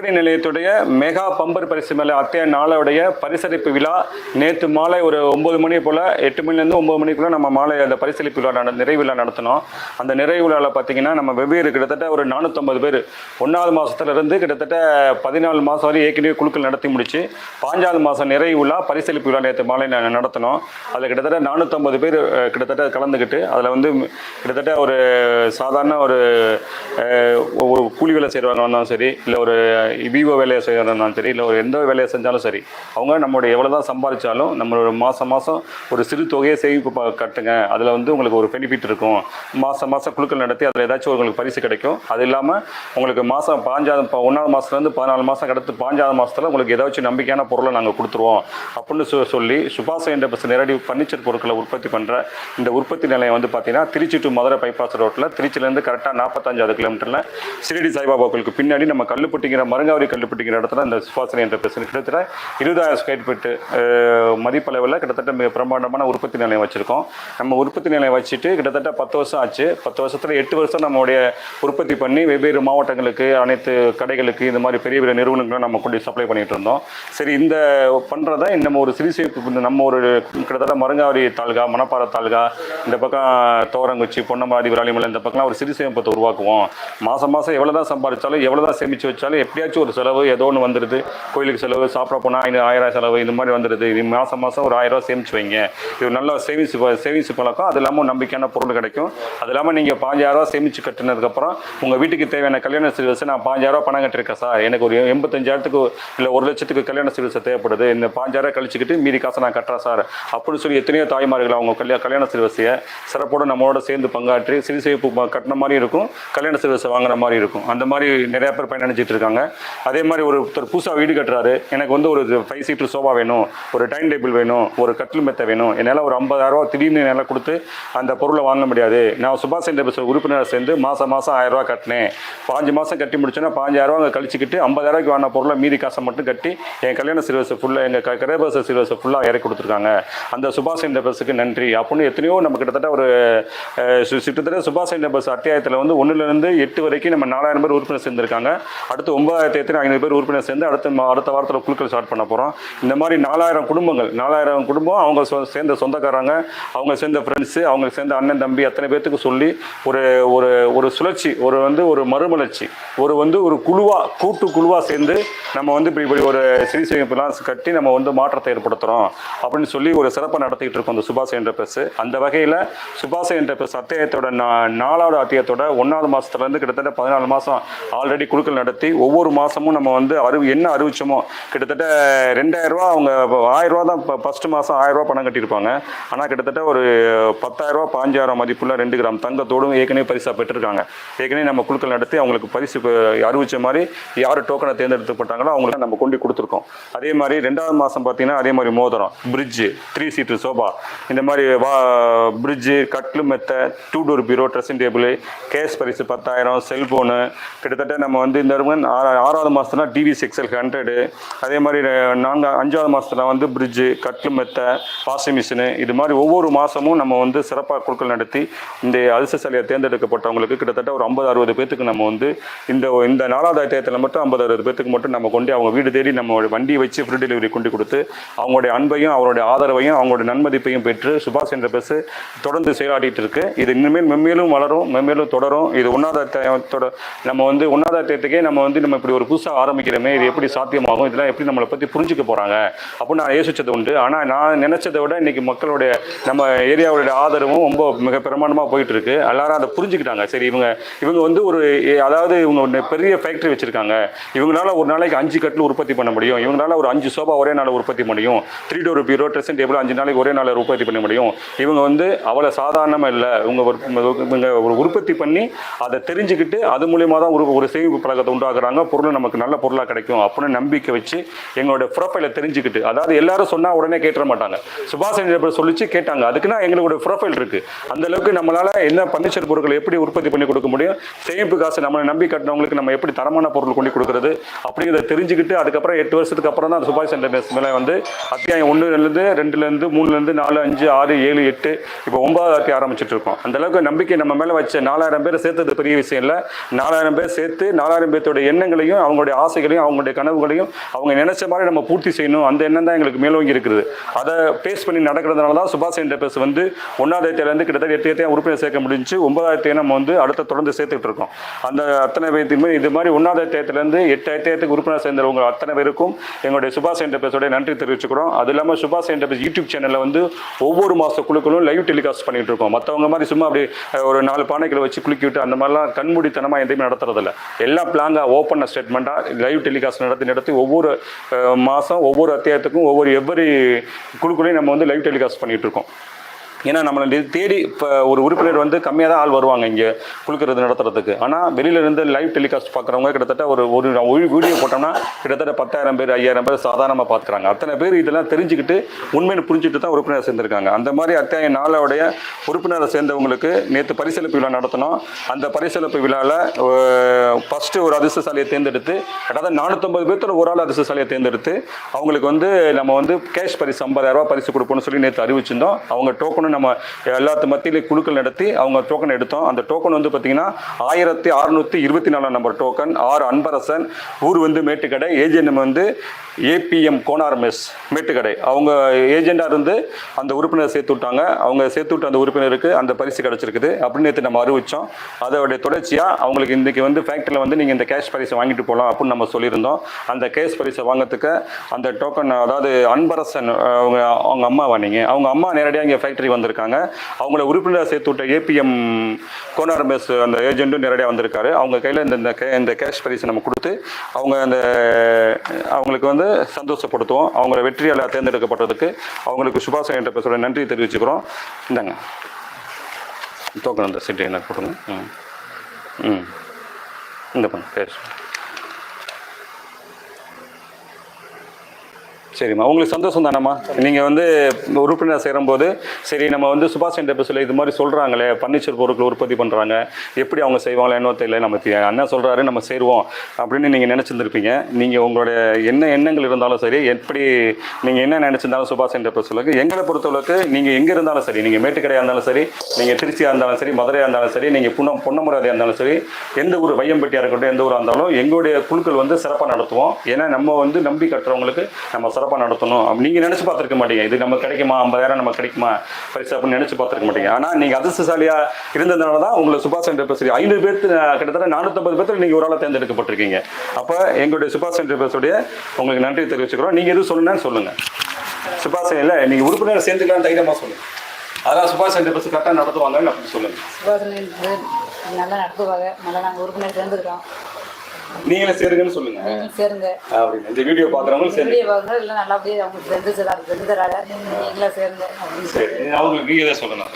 விற்பனை நிலையத்துடைய mega bumper பரிசு மேலே அத்தைய நாளுடைய பரிசளிப்பு விழா. நேற்று மாலை ஒரு ஒம்பது மணி போல் எட்டு மணிலேருந்து ஒம்பது மணிக்குள்ளே நம்ம மாலை அந்த பரிசளிப்பு விழா நட நிறைவு விழா நடத்தினோம் அந்த நிறைவு விழாவில் பார்த்தீங்கன்னா நம்ம வெவ்வேறு கிட்டத்தட்ட ஒரு நானூற்றம்பது பேர். ஒன்றாவது மாதத்துலேருந்து கிட்டத்தட்ட பதினாலு மாதம் வரை ஏற்கனவே குழுக்கள் நடத்தி முடிச்சு பாஞ்சாவது மாதம் நிறைவு விழா பரிசளிப்பு விழா நேற்று மாலை ந- நடத்தினோம் அதில் கிட்டத்தட்ட நானூற்றம்பது பேர் கிட்டத்தட்ட கலந்துக்கிட்டு அதில் வந்து கிட்டத்தட்ட ஒரு சாதாரண ஒரு ஒரு கூலி வேலை செய்கிறவங்க இருந்தாலும் சரி இல்லை ஒரு விவோ வேலையை செய்கிறவங்க சரி இல்லை ஒரு எந்த வேலையை செஞ்சாலும் சரி அவங்க நம்மளுடைய எவ்வளோ தான் சம்பாதிச்சாலும் நம்மளோட மாதம் மாதம் ஒரு சிறு தொகையை சேமிப்பு ப- கட்டுங்க. அதில் வந்து உங்களுக்கு ஒரு பெனிஃபிட் இருக்கும். மாதம் மாதம் குழுக்கள் நடத்தி அதில் ஏதாச்சும் உங்களுக்கு பரிசு கிடைக்கும். அது இல்லாமல் உங்களுக்கு மாதம் பாஞ்சாவது ப- ஒன்றாவது மாதத்துலேருந்து பதினாலு மாதம் கடத்து பாஞ்சாவது மாதத்தில் உங்களுக்கு ஏதாச்சும் நம்பிக்கையான பொருளை நாங்கள் கொடுத்துருவோம். அப்படின்னு சொ- சொல்லி சுபாஷ் என்ற நேரடி பர்னிச்சர் பொருட்களை உற்பத்தி பண்ணுற இந்த உற்பத்தி நிலையம் வந்து பார்த்தீங்கன்னா திருச்சி டு மதுரை பைபாஸ் ரோட்டில் திருச்சியிலேருந்து கரெக்டாக நாற்பத்தஞ்சாவது கிலோமீட்டரில் சிறிடி சாய்பாபா கோயிலுக்கு பின்னாடி நம்ம கல்லுப்பட்டிங்கிற மருங்காவரி கல்லுப்பட்டிங்கிற இடத்துல இந்த சுவாசனை என்ற பிரச்சனை கிட்டத்தட்ட இருபதாயிரம் ஸ்கொயர் ஃபீட்டு மதிப்பளவில் கிட்டத்தட்ட மிக பிரம்மாண்டமான உற்பத்தி நிலையம் வச்சுருக்கோம். நம்ம உற்பத்தி நிலையம் வச்சுட்டு கிட்டத்தட்ட பத்து வருஷம் ஆச்சு. பத்து வருஷத்தில் எட்டு வருஷம் நம்மளுடைய உற்பத்தி பண்ணி வெவ்வேறு மாவட்டங்களுக்கு அனைத்து கடைகளுக்கு இந்த மாதிரி பெரிய பெரிய நிறுவனங்களை நம்ம கொண்டு சப்ளை பண்ணிகிட்டு இருந்தோம். சரி இந்த பண்ணுறத நம்ம ஒரு சிறுசேப்பு நம்ம ஒரு கிட்டத்தட்ட மருங்காவரி தாலுகா மணப்பாறை தாலுகா இந்த பக்கம் தோரங்குச்சி பொன்னமாடி விராலிமலை இந்த பக்கம்லாம் ஒரு சிறுசேமிப்பத்தை உருவாக்குவோம். மாதம் மாதம் எவ்வளோ தான் சம்பாதிச்சாலும் எவ்வளோ தான் சேமித்து வச்சாலும் எப்படி எப்பயாச்சும் ஒரு செலவு ஏதோ ஒன்று வந்துடுது கோயிலுக்கு செலவு சாப்பிட போனால் ஐநூறு ஆயிரம் செலவு இந்த மாதிரி வந்துடுது இது மாதம் மாதம் ஒரு ஆயிரம் ரூபா சேமிச்சு வைங்க. இது நல்ல சேவிங்ஸ் சேவிங்ஸ் பழக்கம். அது இல்லாமல் நம்பிக்கையான பொருள் கிடைக்கும். அது இல்லாமல் நீங்கள் பாஞ்சாயிரரூவா சேமிச்சு கட்டினதுக்கப்புறம் உங்கள் வீட்டுக்கு தேவையான கல்யாண சிறுவசை நான் பாஞ்சாயிரரூவா பணம் கட்டிருக்கேன் சார். எனக்கு ஒரு எண்பத்தஞ்சாயிரத்துக்கு இல்லை ஒரு லட்சத்துக்கு கல்யாண சிறுவசை தேவைப்படுது. இந்த பாஞ்சாயிரம் கழிச்சுக்கிட்டு மீதி காசை நான் கட்டுறேன் சார். அப்படின்னு சொல்லி எத்தனையோ தாய்மார்கள் அவங்க கல்யாண கல்யாண சிறுவசையை சிறப்போடு நம்மளோட சேர்ந்து பங்காற்றி சிறு சேமிப்பு கட்டின மாதிரி இருக்கும் கல்யாண சிறுவசை வாங்குற மாதிரி இருக்கும். அந்த மாதிரி நிறையா பேர் பயனடைஞ்சிட்டு இருக்காங்க. அதே மாதிரி ஒரு ஒருத்தர் புதுசாக வீடு கட்டுறாரு. எனக்கு வந்து ஒரு ஃபைவ் சீட்டர் சோஃபா வேணும் ஒரு டைனிங் டேபிள் வேணும் ஒரு கட்டில் மெத்தை வேணும். என்னால் ஒரு ஐம்பதாயிரரூவா திடீர்னு என்னால் கொடுத்து அந்த பொருளை வாங்க முடியாது. நான் சுபாஷ் சந்திர போஸ் உறுப்பினராக சேர்ந்து மாதம் மாதம் ஆயிரம் ரூபா கட்டினேன். பாஞ்சு மாதம் கட்டி முடிச்சோன்னா பாஞ்சாயிரரூவா அங்கே கழிச்சிக்கிட்டு 50000 வாங்கின பொருளை மீதி காசை மட்டும் கட்டி என் கல்யாண சிறுவசை ஃபுல்லாக எங்கள் கரேபச சிறுவசை ஃபுல்லாக இறக்கி கொடுத்துருக்காங்க. அந்த சுபாஷ் சந்திர பஸ்ஸுக்கு நன்றி. அப்படின்னு எத்தனையோ நம்ம கிட்டத்தட்ட ஒரு சுற்றுத்தட்ட கிட்டத்தட்ட சுபாஷ் சந்திர பஸ் அத்தியாயத்தில் வந்து ஒன்றுலேருந்து எட்டு வரைக்கும் நம்ம நாலாயிரம் பேர் உறுப்பினர் சேர்ந்திருக்காங்க. அடுத்து ஒன்பதாயிரத்தி எத்தனை ஐநூறு பேர் உறுப்பினர் சேர்ந்து அடுத்த அடுத்த வாரத்தில் குழுக்கள் ஸ்டார்ட் பண்ண போகிறோம் இந்த மாதிரி நாலாயிரம் குடும்பங்கள் நாலாயிரம் குடும்பம் அவங்க சேர்ந்த சொந்தக்காரங்க அவங்க சேர்ந்த ஃப்ரெண்ட்ஸு அவங்க சேர்ந்த அண்ணன் தம்பி அத்தனை பேர்த்துக்கு சொல்லி ஒரு ஒரு ஒரு சுழற்சி ஒரு வந்து ஒரு மறுமலர்ச்சி ஒரு வந்து ஒரு குழுவாக கூட்டு குழுவாக சேர்ந்து நம்ம வந்து இப்படி இப்படி ஒரு சிறி சேமிப்புலாம் கட்டி நம்ம வந்து மாற்றத்தை ஏற்படுத்துகிறோம் அப்படின்னு சொல்லி ஒரு சிறப்பை நடத்திக்கிட்டு இருக்கோம் அந்த சுபாஷ் என்டர்பிரஸ் அந்த வகையில் சுபாஷ் என்ற பிரஸ் அத்தியாயத்தோட நா- நாலாவது அத்தியாயத்தோட ஒன்றாவது மாதத்துலேருந்து கிட்டத்தட்ட பதினாலு மாதம் ஆல்ரெடி குழுக்கள் நடத்தி ஒவ்வொரு மாதமும் நம்ம வந்து அறிவு என்ன அறிவிச்சோமோ? கிட்டத்தட்ட ரெண்டாயிரம் ரூபா அவங்க ஆயிரம் ரூபா தான் ஃபஸ்ட்டு மாதம் ஆயிரம் ரூபா பணம் கட்டியிருப்பாங்க. ஆனால் கிட்டத்தட்ட ஒரு பத்தாயிரம் ரூபா பாஞ்சாயிரம் மதிப்புள்ள ரெண்டு கிராம் தங்கத்தோடும் ஏற்கனவே பரிசாக பெற்றிருக்காங்க. ஏற்கனவே நம்ம குழுக்கள் நடத்தி அவங்களுக்கு பரிசு அறிவிச்ச மாதிரி யார் டோக்கனை தேர்ந்தெடுத்துப்பட்டாங்களோ அவங்களுக்கு நம்ம கொண்டு கொடுத்துருக்கோம். அதே மாதிரி ரெண்டாவது மாதம் பார்த்தீங்கன்னா அதே மாதிரி மோதிரம் பிரிட்ஜு த்ரீ சீட்டு சோபா இந்த மாதிரி வா பிரிட்ஜு கட்லு மெத்தை டூ டோர் பீரோ ட்ரெஸ்ஸிங் டேபிள் கேஸ் பரிசு பத்தாயிரம் செல்ஃபோனு கிட்டத்தட்ட நம்ம வந்து இந்த ஆறு ஆறாவது மாதத்துல டிவிஎஸ் எக்ஸல் ஹண்ட்ரடு அதே மாதிரி நான்கு அஞ்சாவது மாதத்துல வந்து பிரிட்ஜு கட்லு மெத்தை வாஷிங் மிஷினு இது மாதிரி ஒவ்வொரு மாதமும் நம்ம வந்து சிறப்பாக குழுக்கள் நடத்தி இந்த அதிர்ஷ்டசாலியை தேர்ந்தெடுக்கப்பட்டவங்களுக்கு கிட்டத்தட்ட ஒரு ஐம்பது அறுபது பேத்துக்கு நம்ம வந்து இந்த இந்த நாலாவது அத்தியாயத்தில் மட்டும் ஐம்பது அறுபது பேத்துக்கு மட்டும் நம்ம கொண்டு அவங்க வீடு தேடி நம்ம வண்டி வச்சு ஃப்ரீ டெலிவரி கொண்டு கொடுத்து அவங்களுடைய அன்பையும் அவருடைய ஆதரவையும் அவங்களுடைய நன்மதிப்பையும் பெற்று சுபாஷ் என்ற பஸ் தொடர்ந்து செயலாடிட்டு இருக்கு. இது இனிமேல் மென்மேலும் வளரும் மென்மேலும் தொடரும். இது ஒன்றாவது நம்ம வந்து ஒன்றாவது அத்தியாயத்துக்கே நம்ம வந்து நம்ம இப்படி ஒரு புதுசாக ஆரம்பிக்கிறோமே இது எப்படி சாத்தியமாகும்? இதெல்லாம் எப்படி நம்மளை பற்றி புரிஞ்சுக்க போகிறாங்க அப்படின்னு நான் யோசிச்சது உண்டு. ஆனால் நான் நினச்சதை விட இன்னைக்கு மக்களுடைய நம்ம ஏரியாவுடைய ஆதரவும் ரொம்ப மிக பிரமாண்டமாக போயிட்டு இருக்கு எல்லாரும் அதை புரிஞ்சுக்கிட்டாங்க. சரி இவங்க இவங்க வந்து ஒரு அதாவது இவங்க ஒரு பெரிய ஃபேக்ட்ரி வச்சிருக்காங்க. இவங்களால ஒரு நாளைக்கு அஞ்சு கட்டில் உற்பத்தி பண்ண முடியும். இவங்களால ஒரு அஞ்சு சோபா ஒரே நாள் உற்பத்தி முடியும். த்ரீ டோர் பீரோ ட்ரெஸ்ஸிங் டேபிள் அஞ்சு நாளைக்கு ஒரே நாளில் உற்பத்தி பண்ண முடியும். இவங்க வந்து அவ்வளோ சாதாரணமாக இல்லை. இவங்க ஒரு இவங்க ஒரு உற்பத்தி பண்ணி அதை தெரிஞ்சுக்கிட்டு அது மூலியமாக தான் ஒரு ஒரு சேமிப்பு பழக்கத்தை உண்டாக்குறாங்க பொருள் நமக்கு நல்ல பொருளாக கிடைக்கும் அப்படின்னு நம்பிக்கை வச்சு எங்களோட ப்ரொஃபைலை தெரிஞ்சுக்கிட்டு அதாவது எல்லாரும் சொன்னால் உடனே கேட்டுற மாட்டாங்க. சுபாஷ் சந்திர சொல்லிச்சு கேட்டாங்க. அதுக்குன்னா எங்களோட ப்ரொஃபைல் இருக்கு. அந்த அளவுக்கு நம்மளால என்ன பர்னிச்சர் பொருட்களை எப்படி உற்பத்தி பண்ணி கொடுக்க முடியும்? சேமிப்பு காசு நம்மளை நம்பி கட்டினவங்களுக்கு நம்ம எப்படி தரமான பொருள் கொண்டு கொடுக்கறது? அப்படிங்கிறத தெரிஞ்சுக்கிட்டு அதுக்கப்புறம் எட்டு வருஷத்துக்கு அப்புறம் தான் சுபாஷ் சந்திர போஸ் மேலே வந்து அத்தியாயம் ஒன்றுலேருந்து ரெண்டுலேருந்து மூணுலேருந்து நாலு அஞ்சு ஆறு ஏழு எட்டு இப்போ ஒன்பதாவது அத்தியாயம் ஆரம்பிச்சிட்டு இருக்கோம். அந்த அளவுக்கு நம்பிக்கை நம்ம மேலே வச்ச நாலாயிரம் பேர் சேர்த்தது பெரிய விஷயம் இல்லை. நாலாயிரம் பேர் சேர்த்து நாலாயிரம் பேர்த்தோட எண்ணங்களையும் விருப்பங்களையும் அவங்களுடைய ஆசைகளையும் அவங்களுடைய கனவுகளையும் அவங்க நினைச்ச மாதிரி நம்ம பூர்த்தி செய்யணும். அந்த எண்ணம் தான் எங்களுக்கு மேலோங்கி இருக்குது. அதை பேஸ் பண்ணி நடக்கிறதுனால தான் சுபாஷ் என்டர்பிரைஸ் வந்து ஒன்றாயிரத்திலேருந்து கிட்டத்தட்ட எட்டு எட்டையாக உறுப்பினர் சேர்க்க முடிஞ்சு ஒன்பதாயிரத்தையும் நம்ம வந்து அடுத்த தொடர்ந்து சேர்த்துட்டு இருக்கோம். அந்த அத்தனை பேர்த்துக்குமே இது மாதிரி ஒன்றாயிரத்திலேருந்து எட்டு எட்டாயிரத்துக்கு உறுப்பினர் சேர்ந்தவங்க அத்தனை பேருக்கும் எங்களுடைய சுபாஷ் என்டர்பிரைஸோட நன்றி தெரிவிச்சுக்கிறோம். அது இல்லாமல் சுபாஷ் என்டர்பிரைஸ் யூடியூப் சேனலில் வந்து ஒவ்வொரு மாத குழுக்களும் லைவ் டெலிகாஸ்ட் பண்ணிட்டு இருக்கோம். மற்றவங்க மாதிரி சும்மா அப்படி ஒரு நாலு பானைகளை வச்சு குலுக்கி விட்டு அந்த மாதிரிலாம் கண்மூடித்தனமாக எதையுமே நடத்துறதில்ல. எல்லாம் பிளாங்காக ஸ்டேட்மெண்ட்டாக லைவ் டெலிகாஸ்ட் நடத்தி நடத்தி ஒவ்வொரு மாதம் ஒவ்வொரு அத்தியாயத்துக்கும் ஒவ்வொரு எவ்வரி குழுக்களையும் நம்ம வந்து லைவ் டெலிகாஸ்ட் பண்ணிகிட்ருக்கோம் இருக்கோம். ஏன்னா நம்மளை தேடி இப்போ ஒரு உறுப்பினர் வந்து கம்மியாக தான் ஆள் வருவாங்க இங்கே குளிக்கிறது நடத்துறதுக்கு. ஆனால் வெளியில இருந்து லைவ் டெலிகாஸ்ட் பார்க்குறவங்க கிட்டத்தட்ட ஒரு ஒரு ஒரு வீடியோ போட்டோம்னா கிட்டத்தட்ட பத்தாயிரம் பேர் ஐயாயிரம் பேர் சாதாரணமாக பார்க்குறாங்க அத்தனை பேர் இதெல்லாம் தெரிஞ்சுக்கிட்டு உண்மையை புரிஞ்சுட்டு தான் உறுப்பினர் சேர்ந்திருக்காங்க. அந்த மாதிரி அத்தியாய நாளோடைய உறுப்பினரை சேர்ந்தவங்களுக்கு நேற்று பரிசளிப்பு விழா நடத்தினோம். அந்த பரிசளிப்பு விழாவில் ஃபஸ்ட்டு ஒரு அதிர்ஷ்டசாலியை தேர்ந்தெடுத்து கிட்டத்தட்ட நானூற்றம்பது பேர்த்தோட ஒரு ஆள் அதிர்ஷ்டசாலியை தேர்ந்தெடுத்து அவங்களுக்கு வந்து நம்ம வந்து கேஷ் பரிசு ஐம்பதாயிரரூபா பரிசு கொடுப்போம்னு சொல்லி நேற்று அறிவிச்சிருந்தோம். அவங்க நம்ம எல்லாத்து மத்தியிலையும் குழுக்கள் நடத்தி அவங்க டோக்கன் எடுத்தோம். அந்த டோக்கன் வந்து பார்த்தீங்கன்னா ஆயிரத்தி அறுநூத்தி இருபத்தி நாலாம் நம்பர் டோக்கன் ஆர் அன்பரசன் ஊர் வந்து மேட்டுக்கடை ஏஜென்ட் வந்து ஏபிஎம் கோனார் மெஸ் மேட்டுக்கடை. அவங்க ஏஜெண்டாக இருந்து அந்த உறுப்பினர் சேர்த்து விட்டாங்க. அவங்க சேர்த்து விட்ட அந்த உறுப்பினருக்கு அந்த பரிசு கிடச்சிருக்குது. அப்படின்னு நேற்று நம்ம அறிவித்தோம் அதோடைய தொடர்ச்சியாக அவங்களுக்கு இன்றைக்கி வந்து ஃபேக்ட்ரியில் வந்து நீங்கள் இந்த கேஷ் பரிசை வாங்கிட்டு போகலாம் அப்படின்னு நம்ம சொல்லியிருந்தோம். அந்த கேஷ் பரிசை வாங்குறதுக்கு அந்த டோக்கன் அதாவது அன்பரசன் அவங்க அவங்க அம்மாவா நீங்கள் அவங்க அம்மா நேரடியாக இங்கே ஃபேக்ட்ரி வந்திருக்காங்க. அவங்கள உறுப்பினர் சேர்த்து விட்ட ஏபிஎம் கோனார் மெஸ் அந்த ஏஜென்ட்டும் நேரடியாக வந்திருக்காரு. அவங்க கையில் இந்த இந்த கே- இந்த கேஷ் பரிசை நம்ம கொடுத்து அவங்க அந்த அவங்களுக்கு வந்து சந்தோஷப்படுத்துவோம். அவங்கள வெற்றியால் தேர்ந்தெடுக்கப்பட்டதுக்கு அவங்களுக்கு சுபாஷ் என்ற பேசுகிற நன்றி தெரிவிச்சுக்கிறோம். இந்தாங்க. டோக்கன் அந்த சீட்டு எனக்கு கொடுங்க. ம். ம். இந்த பண்ண பேர் சரிம்மா. உங்களுக்கு சந்தோஷம் தானம்மா? நீங்கள் வந்து உறுப்பினர் சேரும்போது சரி நம்ம வந்து சுபாஷ் என்டர்பிரைஸில் இது மாதிரி சொல்கிறாங்களே பர்னிச்சர் பொருட்கள் உற்பத்தி பண்ணுறாங்க எப்படி அவங்க செய்வாங்களோ என்ன தெரியல நம்ம அண்ணன் சொல்கிறாரு நம்ம சேருவோம் அப்படின்னு நீங்கள் நினச்சிருந்துருப்பீங்க. நீங்கள் உங்களோட என்ன எண்ணங்கள் இருந்தாலும் சரி எப்படி நீங்கள் என்ன நினச்சிருந்தாலும் சுபாஷ் என்டர்பிரைஸில் எங்களை பொறுத்தளவுக்கு நீங்கள் எங்கே இருந்தாலும் சரி நீங்கள் மேட்டுக்கடையாக இருந்தாலும் சரி நீங்கள் திருச்சியாக இருந்தாலும் சரி மதுரையாக இருந்தாலும் சரி நீங்கள் புன்னம் பொன்னமராதியாக இருந்தாலும் சரி எந்த ஊர் வையம்பட்டியாக இருக்கட்டும் எந்த ஊராக இருந்தாலும் எங்களுடைய குழுக்கள் வந்து சிறப்பாக நடத்துவோம். ஏன்னா நம்ம வந்து நம்பி கட்டுறவங்களுக்கு நம்ம சிறப்பாக நடத்தணும் அப்ப நீங்க நினைச்சு பார்த்துருக்க மாட்டீங்க. இது நம்ம கிடைக்குமா? ஐம்பதாயிரம் நம்ம கிடைக்குமா? பரிசு அப்படின்னு நினச்சி பார்த்துருக்க மாட்டீங்க. ஆனால் நீங்கள் அதிர்ஷ்டசாலியாக இருந்ததுனால தான் உங்களை சுபாஷ் சந்திர பேசுறீங்க. ஐநூறு பேர்த்து கிட்டத்தட்ட நானூற்றம்பது பேர்த்தில் நீங்கள் ஒரு ஆளாக தேர்ந்தெடுக்கப்பட்டிருக்கீங்க. அப்போ எங்களுடைய சுபாஷ் சந்திர பேசுடைய உங்களுக்கு நன்றி தெரிவிச்சுக்கிறோம். நீங்கள் எதுவும் சொல்லணும்னு சொல்லுங்க. சுபாஷ் இல்லை நீங்கள் உறுப்பினர் சேர்ந்துக்கலாம் தைரியமாக சொல்லுங்கள் அதான் சுபாஷ் சந்திர பேசு கரெக்டாக நடத்துவாங்கன்னு அப்படின்னு சொல்லுங்கள் சுபாஷ் நல்லா நடத்துவாங்க. நல்லா நாங்கள் உறுப்பினர் சேர்ந்துக்கிறோம் நீங்களே சேருங்கன்னு சொல்லுங்க. சேருங்க. அப்படின்னு. இந்த வீடியோ பார்க்குறவங்களும் சரி வீடியோ பார்க்குறது இல்லை நல்லபடியே அவங்க தெரிஞ்சு தெரிஞ்சு தராங்க நீங்களும் சேருங்க. சரி அவங்களுக்கு நீங்கள் தான் சொல்லணும்.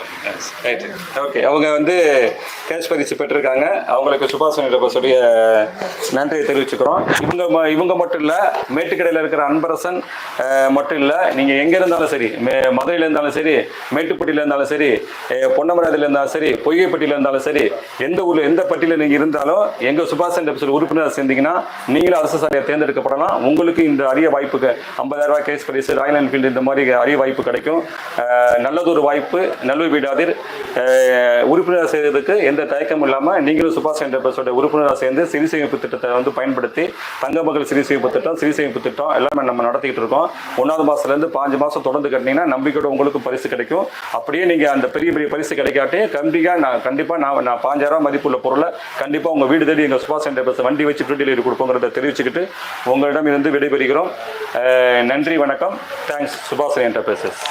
ரைட்டு ஓகே அவங்க வந்து கேஷ் பரிசு பெற்றிருக்காங்க. அவங்களுக்கு சுபாஷ் சந்திரபோஸுடைய நன்றியை தெரிவிச்சுக்கிறோம். இவங்க இவங்க மட்டும் இல்லை மேட்டுக்கடையில் இருக்கிற அன்பரசன் மட்டும் இல்லை நீங்கள் எங்கே இருந்தாலும் சரி மே மதுரையில் இருந்தாலும் சரி மேட்டுப்பட்டியில் இருந்தாலும் சரி அஹ், பொன்னமராதியில் இருந்தாலும் சரி பொய்கைப்பட்டியில் இருந்தாலும் சரி எந்த ஊரில் எந்த பட்டியில் நீங்கள் இருந்தாலும் எங்கள் சுபாஷ் நீங்களும் அதை சேர்ந்தீங்கன்னா நீங்களும் அரசு தேர்ந்தெடுக்கப்படலாம். உங்களுக்கு இந்த அரிய வாய்ப்புக்கு ஐம்பதாயிரம் கேஸ் பரிசு ராயல் என்ஃபீல்டு இந்த மாதிரி அரிய வாய்ப்பு கிடைக்கும். நல்லதொரு வாய்ப்பு நல்வி விடாதீர். உறுப்பினராக உறுப்பினர் செய்வதற்கு எந்த தயக்கமும் இல்லாமல் நீங்களும் சுபாஷ் என்டர்பிரைஸோட உறுப்பினராக சேர்ந்து சிறு சேமிப்பு திட்டத்தை வந்து பயன்படுத்தி தங்க மகள் சிறு சேமிப்பு திட்டம் சிறு சேமிப்பு திட்டம் எல்லாமே நம்ம நடத்திக்கிட்டு இருக்கோம். ஒன்றாவது மாதத்துலேருந்து பாஞ்சு மாதம் தொடர்ந்து கட்டினீங்கன்னா நம்பிக்கையோட உங்களுக்கு பரிசு கிடைக்கும். அப்படியே நீங்கள் அந்த பெரிய பெரிய பரிசு கிடைக்காட்டி கண்டிப்பாக நான் கண்டிப்பாக நான் நான் பாஞ்சாயிரம் மதிப்புள்ள பொருளை கண்டிப்பாக உங்கள் வீடு தேடி எங்கள் சுபாஷ் என்டர்பிரைஸ் வண்டி வச்சு ஃப்ரீ டெலிவரி கொடுப்போங்கிறத தெரிவிச்சுக்கிட்டு உங்களிடம் இருந்து விடைபெறுகிறோம். நன்றி வணக்கம். தேங்க்ஸ் சுபாஷ் என்டர்பிரைசஸ்